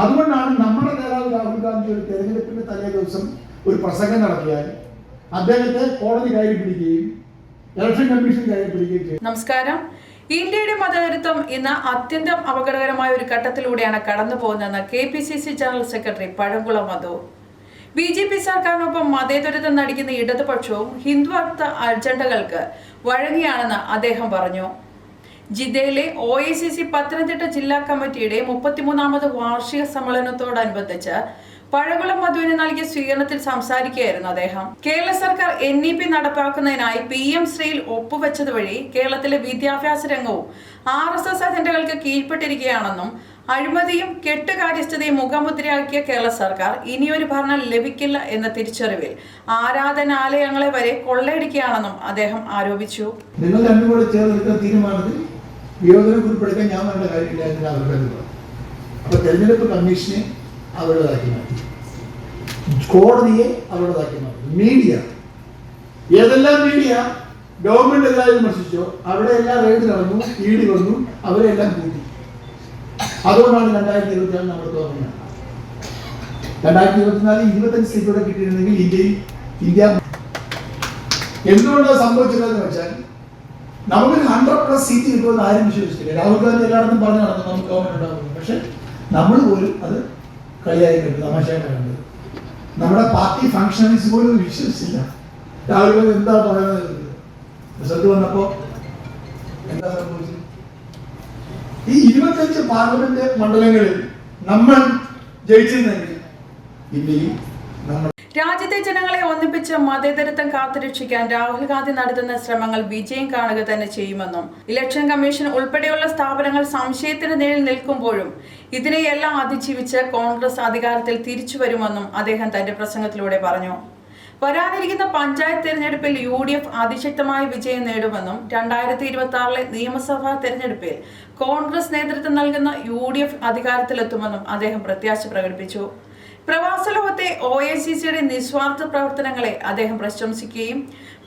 അതുകൊണ്ടാണ് നമ്മുടെ നേതാവ് രാഹുൽ ഗാന്ധി ഒരു തെരഞ്ഞെടുപ്പിന്റെ തലേ ദിവസം ഒരു പ്രസംഗം നടത്തിയാൽ അദ്ദേഹത്തെ കോടതി കയറി പിടിക്കുകയും ഇലക്ഷൻ കമ്മീഷൻ കയറി പിടിക്കുകയും ചെയ്യും നമസ്കാരം. ഇന്ത്യയുടെ മതേതരത്വം ഇന്ന് അത്യന്തം അപകടകരമായ ഒരു ഘട്ടത്തിലൂടെയാണ് കടന്നു പോകുന്നതെന്ന് K P C C general secretary Pazhakulam Madhu. B J P സർക്കാരിനൊപ്പം മതേതരത്വം നടിക്കുന്ന ഇടതുപക്ഷവും ഹിന്ദുത്വ അജണ്ടകൾക്ക് വഴങ്ങിയാണെന്ന് അദ്ദേഹം പറഞ്ഞു. ജിദ്ദയിലെ O I C C Pathanamthitta ജില്ലാ കമ്മിറ്റിയുടെ മുപ്പത്തിമൂന്നാമത് വാർഷിക സമ്മേളനത്തോടനുബന്ധിച്ച് പഴകുളം മധുവിന് നൽകിയ സ്വീകരണത്തിൽ സംസാരിക്കുകയായിരുന്നു അദ്ദേഹം. കേരള സർക്കാർ എൻ ഇ പി നടപ്പാക്കുന്നതിനായി പി എം ശ്രീയിൽ ഒപ്പുവെച്ചത് വഴി കേരളത്തിലെ വിദ്യാഭ്യാസ രംഗവും ആർ എസ് എസ് അജണ്ടകൾക്ക് കീഴ്പ്പെട്ടിരിക്കുകയാണെന്നും അഴിമതിയും കെട്ടുകാര്യസ്ഥതയും മുഖമുദ്രയാക്കിയ കേരള സർക്കാർ ഇനിയൊരു ഭരണം ലഭിക്കില്ല എന്ന തിരിച്ചറിവിൽ ആരാധനാലയങ്ങളെ വരെ കൊള്ളയടിക്കുകയാണെന്നും അദ്ദേഹം ആരോപിച്ചു. നിങ്ങൾ വിയോജന കുറിപ്പെടുക്കാൻ ഞാൻ വേണ്ട കാര്യമില്ല എന്ന് അവരുടെ അനുഭവം പറഞ്ഞു അപ്പൊ തെരഞ്ഞെടുപ്പ് കമ്മീഷനെ അവരുടേതാക്കി മാറ്റി. കോടതിയെ അവരുടേതാക്കി മാറ്റി. മീഡിയ. ഏതെല്ലാം മീഡിയ? ഗവൺമെന്റ് എതിരായി വിമർശിച്ചോ? അവിടെ എല്ലാം റെയ്ഡ് നടന്നു ഈടി വന്നു അവരെല്ലാം കൂട്ടി. അതുകൊണ്ടാണ് രണ്ടായിരത്തി ഇരുപത്തിനാല് നമ്മൾ തോന്നുന്നത് രണ്ടായിരത്തി ഇരുപത്തിനാല് ഇരുപത്തഞ്ച് സീറ്റോടെ കിട്ടിയിരുന്നെങ്കിൽ ഇന്ത്യയിൽ ഇന്ത്യ എന്തുകൊണ്ടാണ് സംഭവിച്ചതെന്ന് വെച്ചാൽ നമുക്കൊരു ഹൺഡ്രഡ് പ്ലസ് സീറ്റ് കിട്ടുമെന്ന് ആരും വിശ്വസിച്ചില്ല രാഹുൽ ഗാന്ധി എല്ലായിടത്തും പറഞ്ഞു നടന്നു നമുക്ക് ഗവൺമെന്റ് ഉണ്ടാകുന്നു പക്ഷെ നമ്മൾ പോലും അത് കളിയായി കണ്ടു തമാശയായിട്ട് കണ്ടത് നമ്മുടെ പാർട്ടി ഫങ്ഷൻസ് പോലും വിശ്വസിച്ചില്ല. രാഹുൽ ഗാന്ധി എന്താ പറയുന്നത്? റിസൾട്ട് വന്നപ്പോ എന്താ സംഭവിച്ചത്? ഈ ഇരുപത്തഞ്ച് പാർലമെന്റ് മണ്ഡലങ്ങളിൽ നമ്മൾ ജയിച്ചിരുന്നെങ്കിൽ ഇന്ത്യയിൽ നമ്മൾ രാജ്യത്തെ ജനങ്ങളെ ഒന്നിപ്പിച്ച് മതേതരത്വം കാത്തുരക്ഷിക്കാൻ രാഹുൽ ഗാന്ധി നടത്തുന്ന ശ്രമങ്ങൾ വിജയം കാണുക തന്നെ ചെയ്യുമെന്നും ഇലക്ഷൻ കമ്മീഷൻ ഉൾപ്പെടെയുള്ള സ്ഥാപനങ്ങൾ സംശയത്തിന് നേരിൽ നിൽക്കുമ്പോഴും ഇതിനെയെല്ലാം അതിജീവിച്ച് കോൺഗ്രസ് അധികാരത്തിൽ തിരിച്ചു വരുമെന്നും അദ്ദേഹം തന്റെ പ്രസംഗത്തിലൂടെ പറഞ്ഞു. വരാനിരിക്കുന്ന പഞ്ചായത്ത് തെരഞ്ഞെടുപ്പിൽ യു ഡി എഫ് അതിശക്തമായ വിജയം നേടുമെന്നും രണ്ടായിരത്തി ഇരുപത്തി ആറിലെ നിയമസഭാ തെരഞ്ഞെടുപ്പിൽ കോൺഗ്രസ് നേതൃത്വം നൽകുന്ന യു ഡി എഫ് അധികാരത്തിലെത്തുമെന്നും അദ്ദേഹം പ്രത്യാശ പ്രകടിപ്പിച്ചു. പ്രവാസ ലോകത്തെ ഒ എ സി സിയുടെ നിസ്വാർത്ഥ പ്രവർത്തനങ്ങളെ അദ്ദേഹം പ്രശംസിക്കുകയും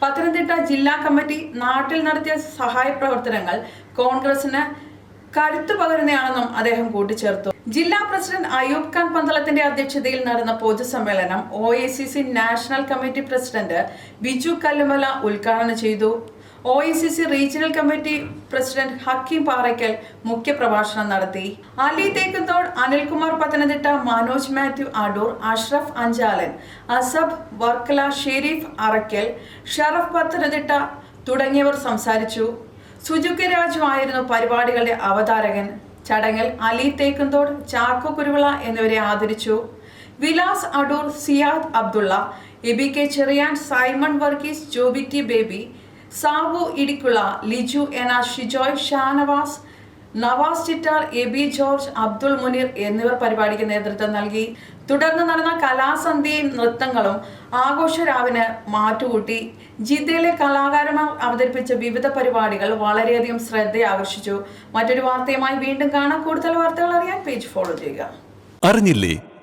പത്തനംതിട്ട ജില്ലാ കമ്മിറ്റി നാട്ടിൽ നടത്തിയ സഹായ പ്രവർത്തനങ്ങൾ കോൺഗ്രസിന് കരുത്തു പകരുന്നതാണെന്നും അദ്ദേഹം കൂട്ടിച്ചേർത്തു. ജില്ലാ പ്രസിഡന്റ് അയൂബ് ഖാൻ പന്തളത്തിന്റെ അധ്യക്ഷതയിൽ നടന്ന പൊതുസമ്മേളനം O national committee president Biju Kallumala ഉദ്ഘാടനം ചെയ്തു. O I C C regional committee president Hakeem Parakkal മുഖ്യപ്രഭാഷണം നടത്തി. അലി തേക്കുന്തോട് അനിൽകുമാർ പത്തനംതിട്ട മനോജ് മാത്യു അടൂർ അഷ്റഫ് അഞ്ചാലൻ അസബ് വർക്കല ഷെരീഫ് അറയ്ക്കൽ ഷറഫ് പത്തനംതിട്ട തുടങ്ങിയവർ സംസാരിച്ചു. സുജുക്കി രാജു ആയിരുന്നു പരിപാടികളുടെ അവതാരകൻ. ചടങ്ങിൽ അലി തേക്കുന്തോട് ചാക്കോ കുരുവിള എന്നിവരെ ആദരിച്ചു. Vilas Adoor Siyad Abdulla AB K Cherian Simon Varghese Joby T Baby Sabu Idikkula Liju എന ഷിജോയ് ഷാനവാസ് നവാസ് ചിറ്റാർ എബി ജോർജ് അബ്ദുൾ മുനീർ എന്നിവർ പരിപാടിക്ക് നേതൃത്വം നൽകി. തുടർന്ന് നടന്ന കലാസന്ധ്യയും നൃത്തങ്ങളും ആഘോഷരാവിന് മാറ്റുകൂട്ടി. ജിദ്ദയിലെ കലാകാരന്മാർ അവതരിപ്പിച്ച വിവിധ പരിപാടികൾ വളരെയധികം ശ്രദ്ധ ആകർഷിച്ചു മറ്റൊരു വാർത്തയുമായി വീണ്ടും കാണാം. കൂടുതൽ വാർത്തകൾ അറിയാൻ പേജ് ഫോളോ ചെയ്യുക. അറിഞ്ഞില്ലേ